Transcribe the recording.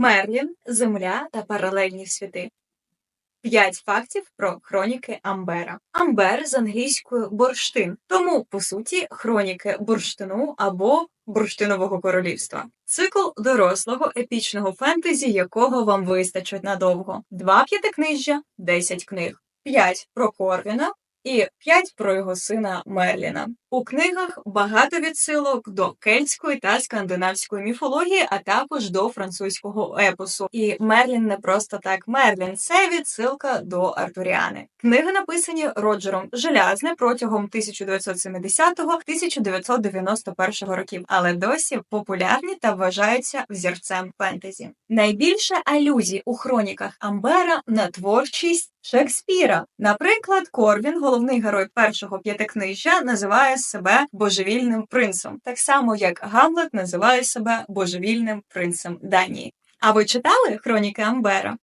Мерлін, Земля та паралельні світи. П'ять фактів про хроніки Амбера. Амбер з англійською бурштин, тому по суті хроніки бурштину або бурштинового королівства. Цикл дорослого епічного фентезі, якого вам вистачить надовго. Два п'ятикнижжя, десять книг, п'ять про Корвіна і п'ять про його сина Мерліна. У книгах багато відсилок до кельтської та скандинавської міфології, а також до французького епосу. І Мерлін не просто так Мерлін, це відсилка до Артуріани. Книги написані Роджером Желязним протягом 1970-1991 років, але досі популярні та вважаються взірцем фентезі. Найбільше алюзій у хроніках Амбера на творчість Шекспіра. Наприклад, Корвін, головний герой першого п'ятикнижжя, називає себе божевільним принцем, так само як Гамлет називає себе божевільним принцем Данії. А ви читали хроніки Амбера?